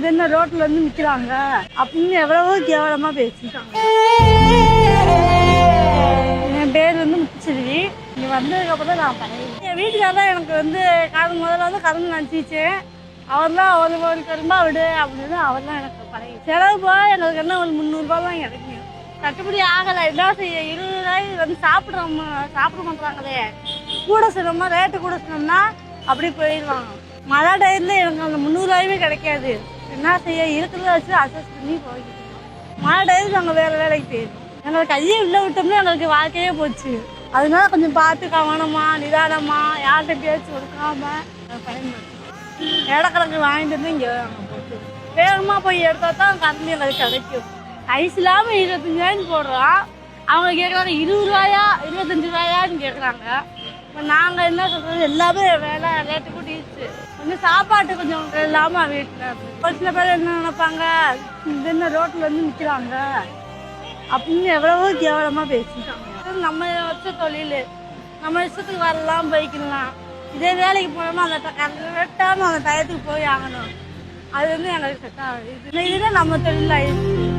இது என்ன ரோட்ல வந்து நிக்கிறாங்க அப்படின்னு எவ்வளவோ கேவலமா பேசிட்டாங்க. என் பேர் வந்து முத்துச்செல்வி. இங்க வந்ததுக்கு அப்புறம் நான் பழகி. என் வீட்டுக்காரர் எனக்கு வந்து கடன் முதல்ல வந்து கரும்பு நினச்சிச்சு அவர் தான் ஒரு ஒரு கரும்பா விடு அப்படின்னு அவர் தான் எனக்கு பழகி. செலவு போக எங்களுக்கு என்ன ஒரு முந்நூறுபா தான் கிடைக்கும் கட்டுப்படி ஆகலை. என்ன செய்ய? இருபது ரூபாய் வந்து சாப்பிட்றோம் சாப்பிட மாட்டாங்களே கூட சொன்னோம்னா ரேட்டு கூட சொன்னோம்னா அப்படி போயிடுவாங்க. மழை டயத்தில் எனக்கு அந்த முந்நூறுவாயுமே கிடைக்காது. என்ன செய்ய? இருக்கிறத வச்சு அசஸ் பண்ணி போய்கிட்டு மழை டயத்தில் நாங்கள் வேறு வேலைக்கு போயிடுவோம் எங்களுக்கு கையை உள்ள விட்டோம்னா எங்களுக்கு வாழ்க்கையே போச்சு. அதனால கொஞ்சம் பார்த்து கவனமா நிதானமா யார்கிட்ட பேச்சு கொடுக்காம பயன்படுத்தணும். இடக்கணக்கு வாங்கிட்டு வந்து இங்கே போட்டு வேகமாக போய் எடுத்தா தான் கரண்டி எங்களுக்கு கிடைக்கும். ஐஸ் இல்லாமல் இருபத்தஞ்சாயிரம் போடுறோம். அவங்க கேட்குறாங்க இருபது ரூபாயா இருபத்தஞ்சு ரூபாயான்னு கேட்குறாங்க. இப்போ நாங்கள் என்ன சொல்கிறது எல்லாமே வேலை ரேட்டு கூட்டிடுச்சு கொஞ்சம் சாப்பாட்டு கொஞ்சம் இல்லாமல் வீட்டில். ஒரு சில பேர் என்ன நினைப்பாங்க? இந்த என்ன ரோட்டில் வந்து நிற்கிறாங்க அப்படின்னு எவ்வளவோ கேவலமாக பேசிட்டாங்க. இது நம்ம வச்ச தொழில் நம்ம இஷ்டத்துக்கு வரலாம் போய்க்கலாம். இதே வேலைக்கு போனோம்னா அந்த கரெக்டாக அந்த டயத்துக்கு போய் ஆகணும். அது வந்து எங்களுக்கு செட் ஆகுது. இதுதான் நம்ம தொழில் ஆயிடுச்சு